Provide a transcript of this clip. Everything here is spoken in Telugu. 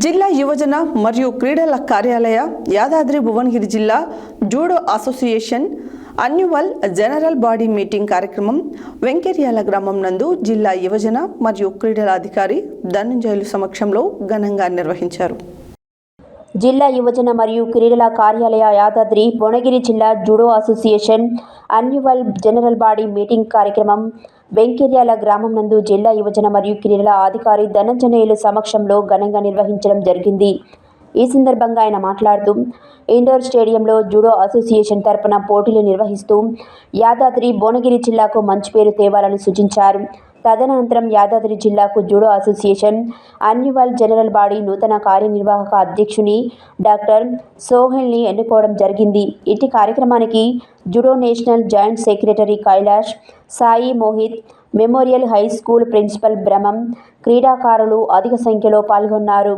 జిల్లా యువజన మరియు క్రీడల కార్యాలయ యాదాద్రి భువనగిరి జిల్లా judo association annual general body meeting కార్యక్రమం వెంకర్యాల గ్రామం నందు జిల్లా యువజన మరియు క్రీడల అధికారి ధనంజయులు సమక్షంలో ఘనంగా నిర్వహించారు. జిల్లా యువజన మరియు క్రీడల కార్యాలయ యాదాద్రి భువనగిరి జిల్లా judo association annual general body meeting కార్యక్రమం వెంకిర్యాల గ్రామం నందు జిల్లా యువజన మరియు క్రీడల అధికారి ధనంజనేయులు సమక్షంలో ఘనంగా నిర్వహించడం జరిగింది. ఈ సందర్భంగా ఆయన మాట్లాడుతూ ఇండోర్ స్టేడియంలో జూడో అసోసియేషన్ తరపున పోటీలు నిర్వహిస్తూ యాదాద్రి భువనగిరి జిల్లాకు మంచి పేరు తేవాలని సూచించారు. తదనంతరం యాదాద్రి జిల్లాకు judo association annual general body నూతన కార్యనిర్వాహక అధ్యక్షుని డాక్టర్ సోహెల్ని ఎన్నుకోవడం జరిగింది. ఇటు కార్యక్రమానికి judo national joint secretary Kailash Sai Mohit memorial high school principal భ్రమం క్రీడాకారులు అధిక సంఖ్యలో పాల్గొన్నారు.